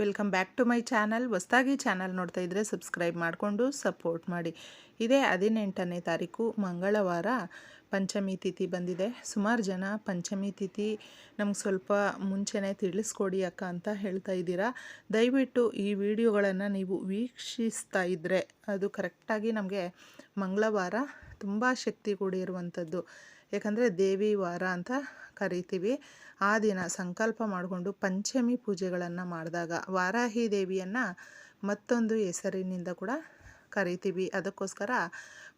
Welcome back to my channel ಹೊಸ್ದಾಗಿ channel ನೋಡ್ತಾ ಇದ್ದರೆ ಸಬ್ಸ್ಕ್ರೈಬ್ ಮಾಡಿಕೊಂಡು ಸಪೋರ್ಟ್ ಮಾಡಿ. ಇದೇ ಹದಿನೆಂಟನೇ ತಾರೀಕು ಮಂಗಳವಾರ ಪಂಚಮಿ ತಿಥಿ ಬಂದಿದೆ. ಸುಮಾರು ಜನ ಪಂಚಮಿ ತಿಥಿ ನಮ್ಗೆ ಸ್ವಲ್ಪ ಮುಂಚೆನೇ ತಿಳಿಸ್ಕೊಡಿ ಅಕ್ಕ ಅಂತ ಹೇಳ್ತಾ ಇದ್ದೀರಾ. ದಯವಿಟ್ಟು ಈ ವಿಡಿಯೋಗಳನ್ನು ನೀವು ವೀಕ್ಷಿಸ್ತಾ ಇದ್ದರೆ ಅದು ಕರೆಕ್ಟಾಗಿ ನಮಗೆ ಮಂಗಳವಾರ ತುಂಬ ಶಕ್ತಿ ಕೂಡಿರುವಂಥದ್ದು. ಯಾಕಂದರೆ ದೇವಿ ವಾರ ಅಂತ ಕರಿತೀವಿ. ಆ ದಿನ ಸಂಕಲ್ಪ ಮಾಡಿಕೊಂಡು ಪಂಚಮಿ ಪೂಜೆಗಳನ್ನು ಮಾಡಿದಾಗ ವಾರಾಹಿ ದೇವಿಯನ್ನು ಮತ್ತೊಂದು ಹೆಸರಿನಿಂದ ಕೂಡ ಕರಿತೀವಿ. ಅದಕ್ಕೋಸ್ಕರ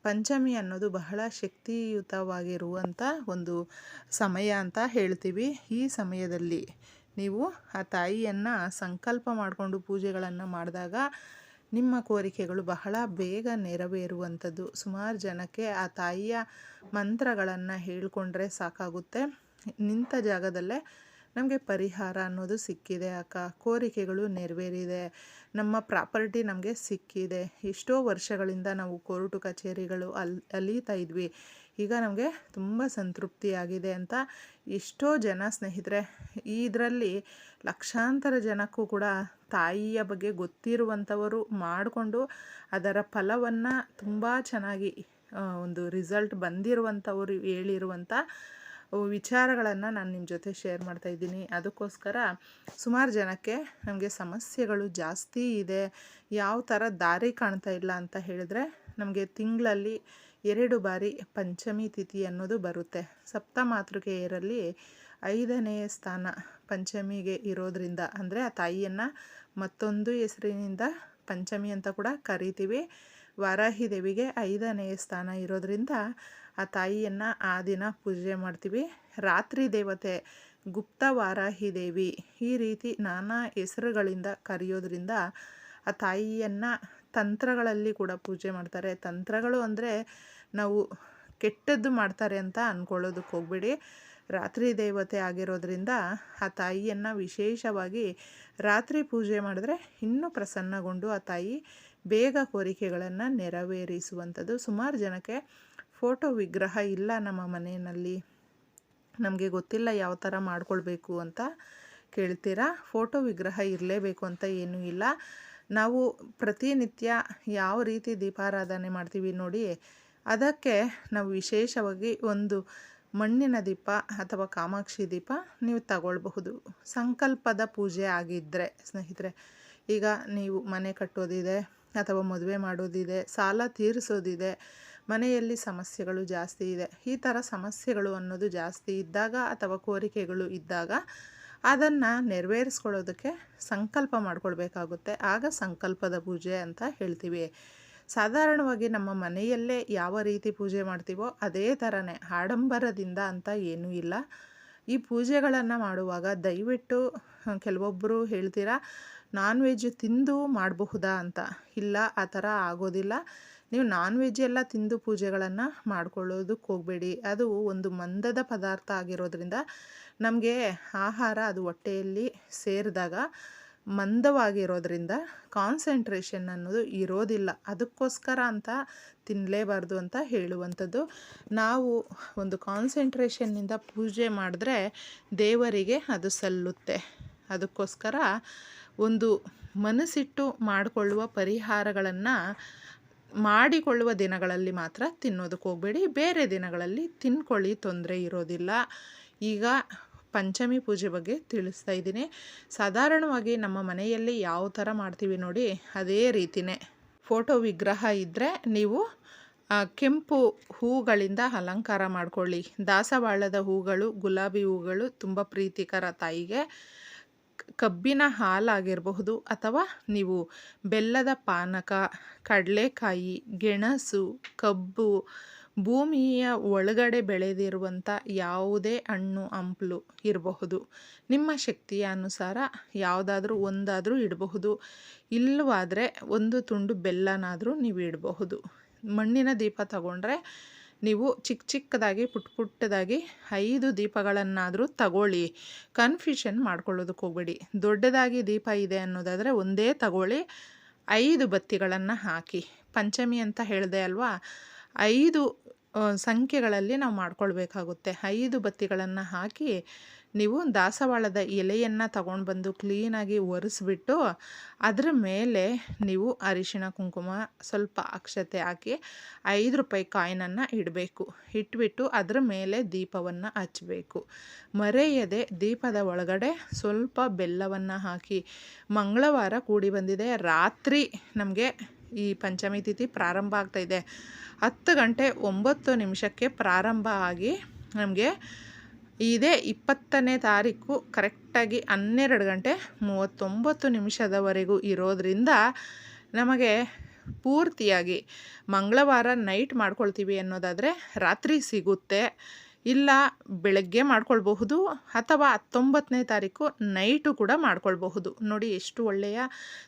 ಪಂಚಮಿ ಅನ್ನೋದು ಬಹಳ ಶಕ್ತಿಯುತವಾಗಿರುವಂಥ ಒಂದು ಸಮಯ ಅಂತ ಹೇಳ್ತೀವಿ. ಈ ಸಮಯದಲ್ಲಿ ನೀವು ಆ ತಾಯಿಯನ್ನು ಸಂಕಲ್ಪ ಮಾಡಿಕೊಂಡು ಪೂಜೆಗಳನ್ನು ಮಾಡಿದಾಗ ನಿಮ್ಮ ಕೋರಿಕೆಗಳು ಬಹಳ ಬೇಗ ನೆರವೇರುವಂಥದ್ದು. ಸುಮಾರು ಜನಕ್ಕೆ ಆ ತಾಯಿಯ ಮಂತ್ರಗಳನ್ನು ಹೇಳಿಕೊಂಡ್ರೆ ಸಾಕಾಗುತ್ತೆ. ನಿಂತ ಜಾಗದಲ್ಲೇ ನಮಗೆ ಪರಿಹಾರ ಅನ್ನೋದು ಸಿಕ್ಕಿದೆ ಅಕ್ಕ. ಕೋರಿಕೆಗಳು ನೆರವೇರಿದೆ. ನಮ್ಮ ಪ್ರಾಪರ್ಟಿ ನಮಗೆ ಸಿಕ್ಕಿದೆ. ಎಷ್ಟೋ ವರ್ಷಗಳಿಂದ ನಾವು ಕೋರ್ಟು ಕಚೇರಿಗಳು ಅಲ್ಲಿ ಅಲೀತಾ ಇದ್ವಿ. ಈಗ ನಮಗೆ ತುಂಬ ಸಂತೃಪ್ತಿಯಾಗಿದೆ ಅಂತ ಎಷ್ಟೋ ಜನ ಸ್ನೇಹಿತರೆ, ಇದರಲ್ಲಿ ಲಕ್ಷಾಂತರ ಜನಕ್ಕೂ ಕೂಡ ತಾಯಿಯ ಬಗ್ಗೆ ಗೊತ್ತಿರುವಂಥವರು ಮಾಡಿಕೊಂಡು ಅದರ ಫಲವನ್ನು ತುಂಬ ಚೆನ್ನಾಗಿ ಒಂದು ರಿಸಲ್ಟ್ ಬಂದಿರುವಂಥವರು ಹೇಳಿರುವಂಥ ವಿಚಾರಗಳನ್ನು ನಾನು ನಿಮ್ಮ ಜೊತೆ ಶೇರ್ ಮಾಡ್ತಾ ಇದ್ದೀನಿ. ಅದಕ್ಕೋಸ್ಕರ ಸುಮಾರು ಜನಕ್ಕೆ ನಮಗೆ ಸಮಸ್ಯೆಗಳು ಜಾಸ್ತಿ ಇದೆ, ಯಾವ ಥರ ದಾರಿ ಕಾಣ್ತಾ ಇಲ್ಲ ಅಂತ ಹೇಳಿದ್ರೆ, ನಮಗೆ ತಿಂಗಳಲ್ಲಿ ಎರಡು ಬಾರಿ ಪಂಚಮಿ ತಿಥಿ ಅನ್ನೋದು ಬರುತ್ತೆ. ಸಪ್ತ ಮಾತೃಕೆಯರಲ್ಲಿ ಐದನೆಯ ಸ್ಥಾನ ಪಂಚಮಿಗೆ ಇರೋದ್ರಿಂದ, ಅಂದರೆ ಆ ತಾಯಿಯನ್ನು ಮತ್ತೊಂದು ಹೆಸರಿನಿಂದ ಪಂಚಮಿ ಅಂತ ಕೂಡ ಕರಿತೀವಿ. ವಾರಾಹಿ ದೇವಿಗೆ ಐದನೆಯ ಸ್ಥಾನ ಇರೋದ್ರಿಂದ ಆ ತಾಯಿಯನ್ನು ಆ ದಿನ ಪೂಜೆ ಮಾಡ್ತೀವಿ. ರಾತ್ರಿ ದೇವತೆ ಗುಪ್ತ ವಾರಾಹಿ ದೇವಿ ಈ ರೀತಿ ನಾನಾ ಹೆಸರುಗಳಿಂದ ಕರೆಯೋದ್ರಿಂದ ಆ ತಾಯಿಯನ್ನು ತಂತ್ರಗಳಲ್ಲಿ ಕೂಡ ಪೂಜೆ ಮಾಡ್ತಾರೆ. ತಂತ್ರಗಳು ಅಂದರೆ ನಾವು ಕೆಟ್ಟದ್ದು ಮಾಡ್ತಾರೆ ಅಂತ ಅಂದ್ಕೊಳ್ಳೋದಕ್ಕೆ ಹೋಗ್ಬೇಡಿ. ರಾತ್ರಿ ದೇವತೆ ಆಗಿರೋದ್ರಿಂದ ಆ ತಾಯಿಯನ್ನು ವಿಶೇಷವಾಗಿ ರಾತ್ರಿ ಪೂಜೆ ಮಾಡಿದ್ರೆ ಇನ್ನೂ ಪ್ರಸನ್ನಗೊಂಡು ಆ ತಾಯಿ ಬೇಗ ಕೋರಿಕೆಗಳನ್ನು ನೆರವೇರಿಸುವಂಥದ್ದು. ಸುಮಾರು ಜನಕ್ಕೆ ಫೋಟೋ ವಿಗ್ರಹ ಇಲ್ಲ ನಮ್ಮ ಮನೆಯಲ್ಲಿ. ನಮಗೆ ಗೊತ್ತಿಲ್ಲ ಯಾವ ಥರ ಮಾಡ್ಕೊಳ್ಬೇಕು ಅಂತ ಕೇಳ್ತೀರಾ? ಫೋಟೋ ವಿಗ್ರಹ ಇರಲೇಬೇಕು ಅಂತ ಏನೂ ಇಲ್ಲ. ನಾವು ಪ್ರತಿನಿತ್ಯ ಯಾವ ರೀತಿ ದೀಪಾರಾಧನೆ ಮಾಡ್ತೀವಿ ನೋಡಿ, ಅದಕ್ಕೆ ನಾವು ವಿಶೇಷವಾಗಿ ಒಂದು ಮಣ್ಣಿನ ದೀಪ ಅಥವಾ ಕಾಮಾಕ್ಷಿ ದೀಪ ನೀವು ತಗೊಳ್ಬಹುದು. ಸಂಕಲ್ಪದ ಪೂಜೆ ಆಗಿದ್ದರೆ ಸ್ನೇಹಿತರೆ, ಈಗ ನೀವು ಮನೆ ಕಟ್ಟೋದಿದೆ ಅಥವಾ ಮದುವೆ ಮಾಡೋದಿದೆ, ಸಾಲ ತೀರಿಸೋದಿದೆ, ಮನೆಯಲ್ಲಿ ಸಮಸ್ಯೆಗಳು ಜಾಸ್ತಿ ಇದೆ, ಈ ಥರ ಸಮಸ್ಯೆಗಳು ಅನ್ನೋದು ಜಾಸ್ತಿ ಇದ್ದಾಗ ಅಥವಾ ಕೋರಿಕೆಗಳು ಇದ್ದಾಗ ಅದನ್ನು ನೆರವೇರಿಸ್ಕೊಳ್ಳೋದಕ್ಕೆ ಸಂಕಲ್ಪ ಮಾಡಿಕೊಳ್ಬೇಕಾಗುತ್ತೆ. ಆಗ ಸಂಕಲ್ಪದ ಪೂಜೆ ಅಂತ ಹೇಳ್ತೀವಿ. ಸಾಧಾರಣವಾಗಿ ನಮ್ಮ ಮನೆಯಲ್ಲೇ ಯಾವ ರೀತಿ ಪೂಜೆ ಮಾಡ್ತೀವೋ ಅದೇ ಥರನೇ ಆಡಂಬರದಿಂದ ಅಂತ ಏನೂ ಇಲ್ಲ. ಈ ಪೂಜೆಗಳನ್ನು ಮಾಡುವಾಗ ದಯವಿಟ್ಟು ಕೆಲವೊಬ್ಬರು ಹೇಳ್ತೀರಾ, ನಾನ್ ವೆಜ್ ತಿಂದು ಮಾಡಬಹುದಾ ಅಂತ? ಇಲ್ಲ, ಆ ಥರ ಆಗೋದಿಲ್ಲ. ನೀವು ನಾನ್ ವೆಜ್ ಎಲ್ಲ ತಿಂದು ಪೂಜೆಗಳನ್ನು ಮಾಡ್ಕೊಳ್ಳೋದಕ್ಕೆ ಹೋಗಬೇಡಿ. ಅದು ಒಂದು ಮಂದದ ಪದಾರ್ಥ ಆಗಿರೋದ್ರಿಂದ ನಮಗೆ ಆಹಾರ ಅದು ಹೊಟ್ಟೆಯಲ್ಲಿ ಸೇರಿದಾಗ ಮಂದವಾಗಿರೋದ್ರಿಂದ ಕಾನ್ಸಂಟ್ರೇಷನ್ ಅನ್ನೋದು ಇರೋದಿಲ್ಲ. ಅದಕ್ಕೋಸ್ಕರ ಅಂತ ತಿನ್ನಲೇಬಾರ್ದು ಅಂತ ಹೇಳುವಂಥದ್ದು. ನಾವು ಒಂದು ಕಾನ್ಸಂಟ್ರೇಷನ್ನಿಂದ ಪೂಜೆ ಮಾಡಿದ್ರೆ ದೇವರಿಗೆ ಅದು ಸಲ್ಲುತ್ತೆ. ಅದಕ್ಕೋಸ್ಕರ ಒಂದು ಮನಸ್ಸಿಟ್ಟು ಮಾಡಿಕೊಳ್ಳುವ ಪರಿಹಾರಗಳನ್ನು ಮಾಡಿಕೊಳ್ಳುವ ದಿನಗಳಲ್ಲಿ ಮಾತ್ರ ತಿನ್ನೋದಕ್ಕೆ ಹೋಗಬೇಡಿ. ಬೇರೆ ದಿನಗಳಲ್ಲಿ ತಿನ್ಕೊಳ್ಳಿ, ತೊಂದರೆ ಇರೋದಿಲ್ಲ. ಈಗ ಪಂಚಮಿ ಪೂಜೆ ಬಗ್ಗೆ ತಿಳಿಸ್ತಾ ಇದ್ದೀನಿ. ಸಾಧಾರಣವಾಗಿ ನಮ್ಮ ಮನೆಯಲ್ಲಿ ಯಾವ ಥರ ಮಾಡ್ತೀವಿ ನೋಡಿ, ಅದೇ ರೀತಿಯೇ ಫೋಟೋ ವಿಗ್ರಹ ಇದ್ದರೆ ನೀವು ಕೆಂಪು ಹೂಗಳಿಂದ ಅಲಂಕಾರ ಮಾಡ್ಕೊಳ್ಳಿ. ದಾಸವಾಳದ ಹೂಗಳು, ಗುಲಾಬಿ ಹೂಗಳು ತುಂಬ ಪ್ರೀತಿಕರ ತಾಯಿಗೆ. ಕಬ್ಬಿನ ಹಾಲಾಗಿರಬಹುದು ಅಥವಾ ನೀವು ಬೆಲ್ಲದ ಪಾನಕ, ಕಡಲೆಕಾಯಿ, ಗೆಣಸು, ಕಬ್ಬು ಭೂಮಿಯ ಒಳಗಡೆ ಬೆಳೆದಿರುವಂಥ ಯಾವುದೇ ಹಣ್ಣು, ಹಂಪಲು ಇರಬಹುದು. ನಿಮ್ಮ ಶಕ್ತಿಯ ಅನುಸಾರ ಯಾವುದಾದ್ರೂ ಒಂದಾದರೂ ಇಡಬಹುದು. ಇಲ್ಲವಾದರೆ ಒಂದು ತುಂಡು ಬೆಲ್ಲನಾದರೂ ನೀವು ಇಡಬಹುದು. ಮಣ್ಣಿನ ದೀಪ ತಗೊಂಡ್ರೆ ನೀವು ಚಿಕ್ಕ ಚಿಕ್ಕದಾಗಿ ಪುಟ್ಟ ಪುಟ್ಟದಾಗಿ ಐದು ದೀಪಗಳನ್ನಾದರೂ ತಗೊಳ್ಳಿ. ಕನ್ಫ್ಯೂಷನ್ ಮಾಡ್ಕೊಳ್ಳೋದಕ್ಕೆ ಹೋಗ್ಬೇಡಿ. ದೊಡ್ಡದಾಗಿ ದೀಪ ಇದೆ ಅನ್ನೋದಾದರೆ ಒಂದೇ ತಗೊಳ್ಳಿ. ಐದು ಬತ್ತಿಗಳನ್ನು ಹಾಕಿ. ಪಂಚಮಿ ಅಂತ ಹೇಳಿದೆ ಅಲ್ವಾ? ಐದು ಸಂಖ್ಯೆಗಳಲ್ಲಿ ನಾವು ಮಾಡ್ಕೊಳ್ಬೇಕಾಗುತ್ತೆ. ಐದು ಬತ್ತಿಗಳನ್ನು ಹಾಕಿ ನೀವು ದಾಸವಾಳದ ಎಲೆಯನ್ನು ತಗೊಂಡು ಬಂದು ಕ್ಲೀನಾಗಿ ಒರೆಸ್ಬಿಟ್ಟು ಅದರ ಮೇಲೆ ನೀವು ಅರಿಶಿಣ, ಕುಂಕುಮ ಸ್ವಲ್ಪ ಅಕ್ಷತೆ ಹಾಕಿ ಐದು ರೂಪಾಯಿ ಕಾಯಿನನ್ನು ಇಡಬೇಕು. ಇಟ್ಬಿಟ್ಟು ಅದರ ಮೇಲೆ ದೀಪವನ್ನು ಹಚ್ಚಬೇಕು ಮರೆಯದೆ ದೀಪದ ಒಳಗಡೆ ಸ್ವಲ್ಪ ಬೆಲ್ಲವನ್ನು ಹಾಕಿ ಮಂಗಳವಾರ ಕೂಡಿ ಬಂದಿದೆ. ರಾತ್ರಿ ನಮಗೆ ಈ ಪಂಚಮಿ ತಿಥಿ ಪ್ರಾರಂಭ ಆಗ್ತಾಯಿದೆ ಹತ್ತು ಗಂಟೆ ಒಂಬತ್ತು ನಿಮಿಷಕ್ಕೆ ಪ್ರಾರಂಭ ಆಗಿ ನಮಗೆ ಇದೇ ಇಪ್ಪತ್ತನೇ ತಾರೀಕು ಕರೆಕ್ಟಾಗಿ ಹನ್ನೆರಡು ಗಂಟೆ ಮೂವತ್ತೊಂಬತ್ತು ನಿಮಿಷದವರೆಗೂ ಇರೋದರಿಂದ ನಮಗೆ ಪೂರ್ತಿಯಾಗಿ ಮಂಗಳವಾರ ನೈಟ್ ಮಾಡ್ಕೊಳ್ತೀವಿ ಅನ್ನೋದಾದರೆ ರಾತ್ರಿ ಸಿಗುತ್ತೆ. ಇಲ್ಲ, ಬೆಳಗ್ಗೆ ಮಾಡ್ಕೊಳ್ಬಹುದು ಅಥವಾ ಹತ್ತೊಂಬತ್ತನೇ ತಾರೀಕು ನೈಟು ಕೂಡ ಮಾಡ್ಕೊಳ್ಬಹುದು. ನೋಡಿ, ಎಷ್ಟು ಒಳ್ಳೆಯ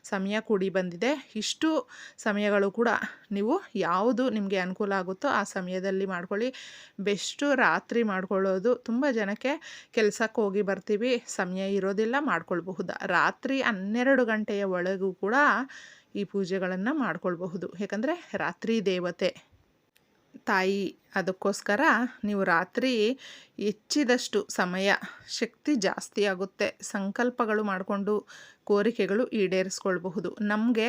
ಸಮಯ ಕೂಡಿ ಬಂದಿದೆ. ಇಷ್ಟು ಸಮಯಗಳು ಕೂಡ ನೀವು ಯಾವುದು ನಿಮಗೆ ಅನುಕೂಲ ಆಗುತ್ತೋ ಆ ಸಮಯದಲ್ಲಿ ಮಾಡ್ಕೊಳ್ಳಿ. ಬೆಸ್ಟು ರಾತ್ರಿ ಮಾಡ್ಕೊಳ್ಳೋದು. ತುಂಬ ಜನಕ್ಕೆ ಕೆಲಸಕ್ಕೆ ಹೋಗಿ ಬರ್ತೀವಿ, ಸಮಯ ಇರೋದಿಲ್ಲ, ಮಾಡ್ಕೊಳ್ಬಹುದು. ರಾತ್ರಿ ಹನ್ನೆರಡು ಗಂಟೆಯ ಒಳಗೂ ಕೂಡ ಈ ಪೂಜೆಗಳನ್ನು ಮಾಡ್ಕೊಳ್ಬಹುದು. ಯಾಕಂದರೆ ರಾತ್ರಿ ದೇವತೆ ತಾಯಿ ಅದಕ್ಕೋಸ್ಕರ ನೀವು ರಾತ್ರಿ ಹೆಚ್ಚಿದಷ್ಟು ಸಮಯ, ಶಕ್ತಿ ಜಾಸ್ತಿ ಆಗುತ್ತೆ. ಸಂಕಲ್ಪಗಳು ಮಾಡಿಕೊಂಡು ಕೋರಿಕೆಗಳು ಈಡೇರಿಸ್ಕೊಳ್ಬಹುದು. ನಮಗೆ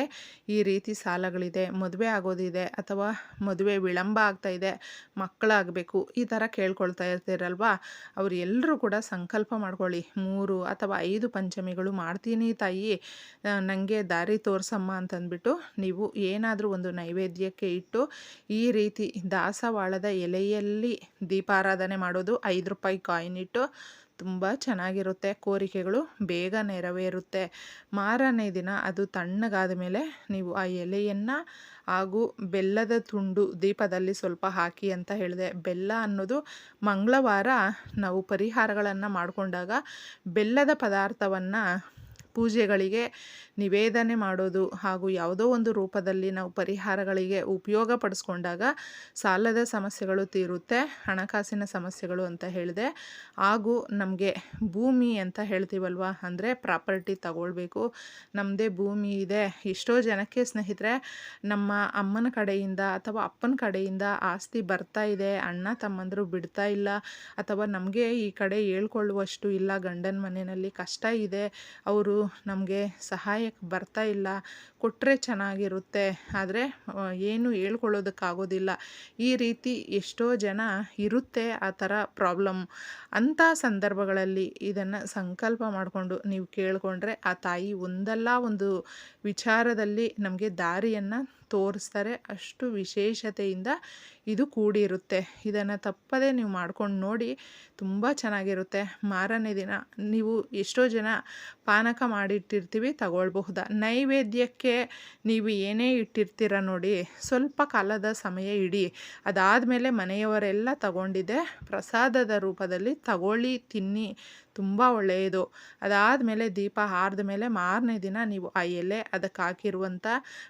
ಈ ರೀತಿ ಸಾಲಗಳಿದೆ, ಮದುವೆ ಆಗೋದಿದೆ ಅಥವಾ ಮದುವೆ ವಿಳಂಬ ಆಗ್ತಾಯಿದೆ ಮಕ್ಕಳಾಗಬೇಕು, ಈ ಥರ ಕೇಳ್ಕೊಳ್ತಾ ಇರ್ತೀರಲ್ವಾ? ಅವ್ರು ಎಲ್ಲರೂ ಕೂಡ ಸಂಕಲ್ಪ ಮಾಡ್ಕೊಳ್ಳಿ. ಮೂರು ಅಥವಾ ಐದು ಪಂಚಮಿಗಳು ಮಾಡ್ತೀನಿ ತಾಯಿ ನನಗೆ ದಾರಿ ತೋರಿಸಮ್ಮ ಅಂತಂದ್ಬಿಟ್ಟು ನೀವು ಏನಾದರೂ ಒಂದು ನೈವೇದ್ಯಕ್ಕೆ ಇಟ್ಟು ಈ ರೀತಿ ದಾಸವಾಳದ ಎಲೆಯಲ್ಲಿ ದೀಪಾರಾಧನೆ ಮಾಡೋದು ಐದು ರೂಪಾಯಿ ಕಾಯಿನ್ ಇಟ್ಟು ತುಂಬ ಚೆನ್ನಾಗಿರುತ್ತೆ. ಕೋರಿಕೆಗಳು ಬೇಗ ನೆರವೇರುತ್ತೆ. ಮಾರನೇ ದಿನ ಅದು ತಣ್ಣಗಾದ ಮೇಲೆ ನೀವು ಆ ಎಲೆಯನ್ನು ಹಾಗೂ ಬೆಲ್ಲದ ತುಂಡು ದೀಪದಲ್ಲಿ ಸ್ವಲ್ಪ ಹಾಕಿ ಅಂತ ಹೇಳಿದೆ. ಬೆಲ್ಲ ಅನ್ನೋದು ಮಂಗಳವಾರ ನಾವು ಪರಿಹಾರಗಳನ್ನು ಮಾಡಿಕೊಂಡಾಗ ಬೆಲ್ಲದ ಪದಾರ್ಥವನ್ನು ಪೂಜೆಗಳಿಗೆ ನಿವೇದನೆ ಮಾಡೋದು ಹಾಗೂ ಯಾವುದೋ ಒಂದು ರೂಪದಲ್ಲಿ ನಾವು ಪರಿಹಾರಗಳಿಗೆ ಉಪಯೋಗ ಪಡಿಸ್ಕೊಂಡಾಗ ಸಾಲದ ಸಮಸ್ಯೆಗಳು ತೀರುತ್ತೆ, ಹಣಕಾಸಿನ ಸಮಸ್ಯೆಗಳು ಅಂತ ಹೇಳಿದೆ. ಹಾಗೂ ನಮಗೆ ಭೂಮಿ ಅಂತ ಹೇಳ್ತೀವಲ್ವ? ಅಂದರೆ ಪ್ರಾಪರ್ಟಿ ತಗೊಳ್ಬೇಕು. ನಮ್ಮದೇ ಭೂಮಿ ಇದೆ. ಎಷ್ಟೋ ಜನಕ್ಕೆ ಸ್ನೇಹಿತರೆ, ನಮ್ಮ ಅಮ್ಮನ ಕಡೆಯಿಂದ ಅಥವಾ ಅಪ್ಪನ ಕಡೆಯಿಂದ ಆಸ್ತಿ ಬರ್ತಾ ಇದೆ. ಅಣ್ಣ ತಮ್ಮಂದರು ಬಿಡ್ತಾ ಇಲ್ಲ. ಅಥವಾ ನಮಗೆ ಈ ಕಡೆ ಹೇಳ್ಕೊಳ್ಳುವಷ್ಟು ಇಲ್ಲ. ಗಂಡನ ಮನೆಯಲ್ಲಿ ಕಷ್ಟ ಇದೆ. ಅವರು ನಮಗೆ ಸಹಾಯಕ್ಕೆ ಬರ್ತಾ ಇಲ್ಲ ಕೊಟ್ಟರೆ ಚೆನ್ನಾಗಿರುತ್ತೆ, ಆದರೆ ಏನು ಹೇಳ್ಕೊಳ್ಳೋದಕ್ಕಾಗೋದಿಲ್ಲ. ಈ ರೀತಿ ಎಷ್ಟೋ ಜನ ಇರುತ್ತೆ ಆ ಥರ ಪ್ರಾಬ್ಲಮ್. ಅಂಥ ಸಂದರ್ಭಗಳಲ್ಲಿ ಇದನ್ನು ಸಂಕಲ್ಪ ಮಾಡಿಕೊಂಡು ನೀವು ಕೇಳಿಕೊಂಡ್ರೆ ಆ ತಾಯಿ ಒಂದಲ್ಲ ಒಂದು ವಿಚಾರದಲ್ಲಿ ನಮಗೆ ದಾರಿಯನ್ನು ತೋರಿಸ್ತಾರೆ ಅಷ್ಟು ವಿಶೇಷತೆಯಿಂದ ಇದು ಕೂಡಿರುತ್ತೆ. ಇದನ್ನು ತಪ್ಪದೇ ನೀವು ಮಾಡ್ಕೊಂಡು ನೋಡಿ ತುಂಬ ಚೆನ್ನಾಗಿರುತ್ತೆ. ಮಾರನೇ ದಿನ ನೀವು ಎಷ್ಟೋ ಜನ ಪಾನಕ ಮಾಡಿಟ್ಟಿರ್ತೀವಿ, ತಗೊಳ್ಬಹುದ? ನೈವೇದ್ಯಕ್ಕೆ ನೀವು ಏನೇ ಇಟ್ಟಿರ್ತೀರ ನೋಡಿ, ಸ್ವಲ್ಪ ಕಾಲದ ಸಮಯ ಇಡಿ. ಅದಾದಮೇಲೆ ಮನೆಯವರೆಲ್ಲ ತಗೊಂಡಿದ್ದೆ. ಪ್ರಸಾದದ ರೂಪದಲ್ಲಿ ತಗೊಳ್ಳಿ, ತಿನ್ನಿ. ತುಂಬ ಒಳ್ಳೆಯದು. ಅದಾದ ಮೇಲೆ ದೀಪ ಹಾರಿದ ಮೇಲೆ ಮಾರನೇ ದಿನ ನೀವು ಆ ಎಲೆ ಅದಕ್ಕೆ ಹಾಕಿರುವಂಥ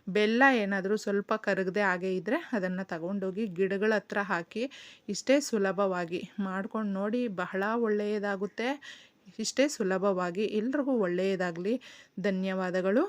ಬೆಲ್ಲ ಏನಾದರೂ ಸ್ವಲ್ಪ ಕರಗದೆ ಹಾಗೆ ಇದ್ದರೆ ಅದನ್ನು ತಗೊಂಡೋಗಿ ಗಿಡಗಳ ಹತ್ರ ಹಾಕಿ ಇಷ್ಟೇ ಸುಲಭವಾಗಿ ಮಾಡ್ಕೊಂಡು ನೋಡಿ ಬಹಳ ಒಳ್ಳೆಯದಾಗುತ್ತೆ. ಇಷ್ಟೇ ಸುಲಭವಾಗಿ ಎಲ್ರಿಗೂ ಒಳ್ಳೆಯದಾಗಲಿ. ಧನ್ಯವಾದಗಳು.